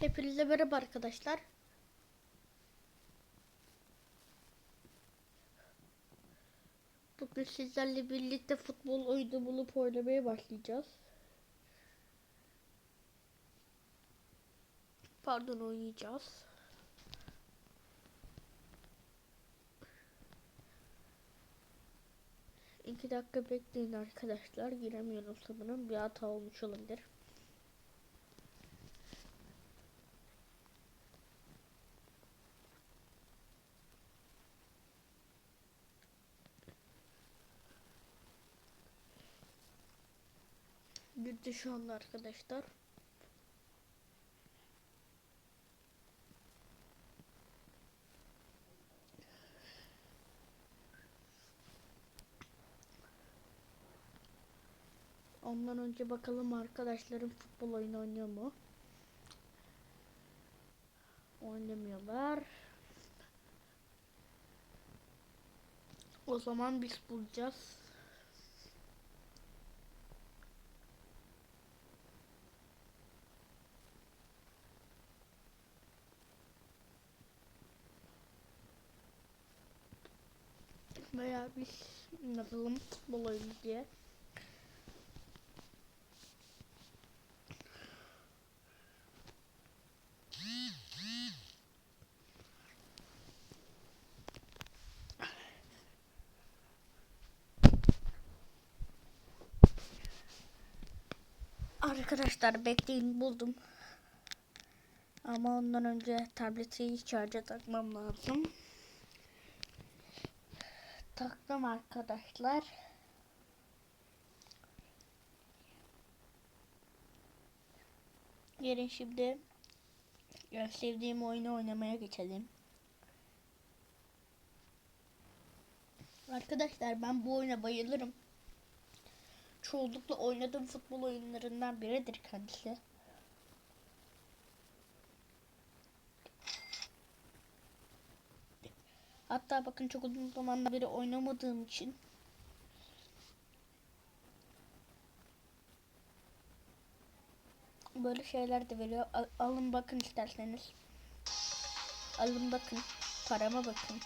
Hepinize merhaba arkadaşlar. Bugün sizlerle birlikte futbol oyunu bulup oynamaya başlayacağız. Pardon oynayacağız. İki dakika bekleyin arkadaşlar. Giremiyorum sanırım. Bir hata olmuş olabilir. Gitti şu anda arkadaşlar. Ondan önce bakalım arkadaşlarım futbol oyunu oynuyor mu? Oynamıyorlar. O zaman biz bulacağız. Veya biz yapalım futbol oyunu diye. Arkadaşlar bekleyin buldum. Ama ondan önce tableti şarja takmam lazım. Taktım arkadaşlar. Gelin şimdi en sevdiğim oyunu oynamaya geçelim. Arkadaşlar ben bu oyuna bayılırım. Çoğunlukla oynadığım futbol oyunlarından biridir kendisi. Hatta bakın çok uzun zamandan beri oynamadığım için böyle şeyler de veriyor. Al- alın bakın isterseniz. Alın bakın. Parama bakın.